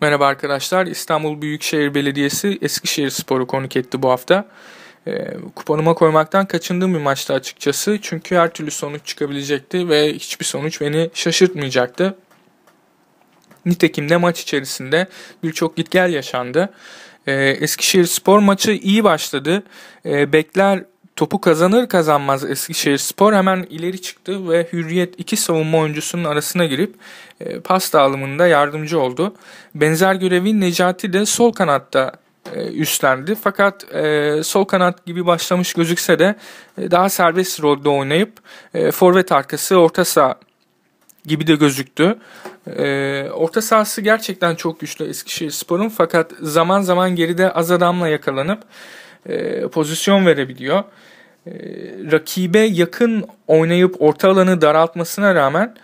Merhaba arkadaşlar. İstanbul Büyükşehir Belediyesi Eskişehir Spor'u konuk etti bu hafta. E, kuponuma koymaktan kaçındığım bir maçtı açıkçası. Çünkü her türlü sonuç çıkabilecekti ve hiçbir sonuç beni şaşırtmayacaktı. Nitekim de maç içerisinde birçok git gel yaşandı. E, Eskişehir Spor maçı iyi başladı. E, bekler Topu kazanır kazanmaz Eskişehir Spor hemen ileri çıktı ve Hürriyet iki savunma oyuncusunun arasına girip e, pas dağılımında yardımcı oldu. Benzer görevi Necati de sol kanatta e, üstlendi. Fakat e, sol kanat gibi başlamış gözükse de e, daha serbest rolde oynayıp e, forvet arkası orta saha gibi de gözüktü. E, orta sahası gerçekten çok güçlü Eskişehir Spor'un fakat zaman zaman geride az adamla yakalanıp e, pozisyon verebiliyor. E, rakibe yakın oynayıp orta alanı daraltmasına rağmen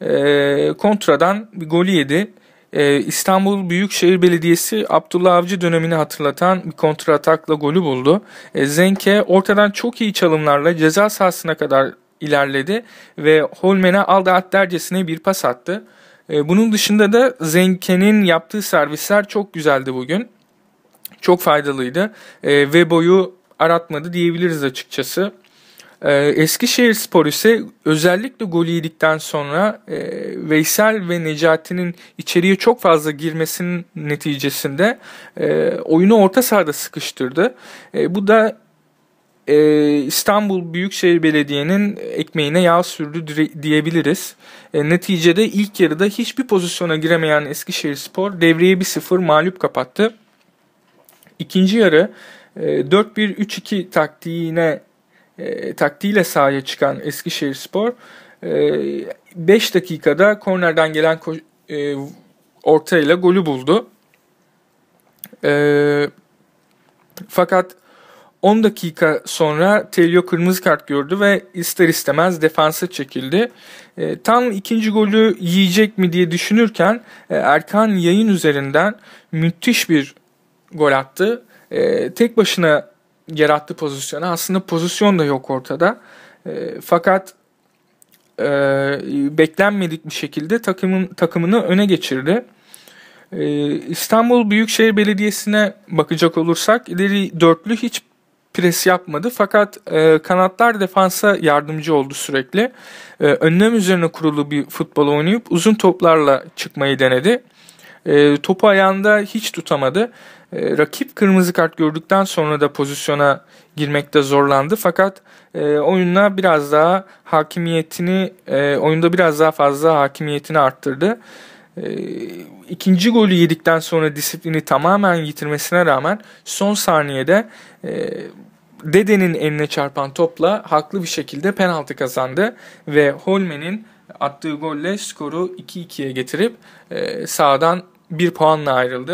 e, kontradan bir golü yedi. E, İstanbul Büyükşehir Belediyesi Abdullah Avcı dönemini hatırlatan bir kontra atakla golü buldu. E, Zenke ortadan çok iyi çalımlarla ceza sahasına kadar ilerledi ve Holmen'e aldat dercesine bir pas attı. Bunun dışında da Zenke'nin yaptığı servisler çok güzeldi bugün çok faydalıydı e, ve boyu aratmadı diyebiliriz açıkçası. E, Eskişehir Spor ise özellikle golü yedikten sonra e, Veysel ve Necati'nin içeriye çok fazla girmesinin neticesinde e, oyunu orta sahada sıkıştırdı. Bu da İstanbul Büyükşehir Belediye'nin ekmeğine yağ sürdü diyebiliriz. Neticede ilk yarıda hiçbir pozisyona giremeyen Eskişehir Spor bir sıfır mağlup kapattı. İkinci yarı 4-1-3-2 e, taktiğine e, taktiğiyle sahaya çıkan Eskişehir Spor 5 e, dakikada kornerden gelen ortayla golü buldu. Fakat 10 dakika sonra Telio kırmızı kart gördü ve ister istemez defansa çekildi. tam ikinci golü yiyecek mi diye düşünürken Erkan yayın üzerinden müthiş bir gol attı. E, tek başına yarattı pozisyonu. Aslında pozisyon da yok ortada. E, fakat e, beklenmedik bir şekilde takımın takımını öne geçirdi. E, İstanbul Büyükşehir Belediyesi'ne bakacak olursak ileri dörtlü hiç pres yapmadı fakat e, kanatlar defansa yardımcı oldu sürekli. E, önlem üzerine kurulu bir futbol oynayıp uzun toplarla çıkmayı denedi. E, topu ayağında hiç tutamadı. E, rakip kırmızı kart gördükten sonra da pozisyona girmekte zorlandı. Fakat e, oyunla biraz daha hakimiyetini, e, oyunda biraz daha fazla hakimiyetini arttırdı. E, ikinci golü yedikten sonra disiplini tamamen yitirmesine rağmen son saniyede e, Dede'nin eline çarpan topla haklı bir şekilde penaltı kazandı ve Holmen'in attığı golle skoru 2-2'ye getirip e, sahadan bir puanla ayrıldı.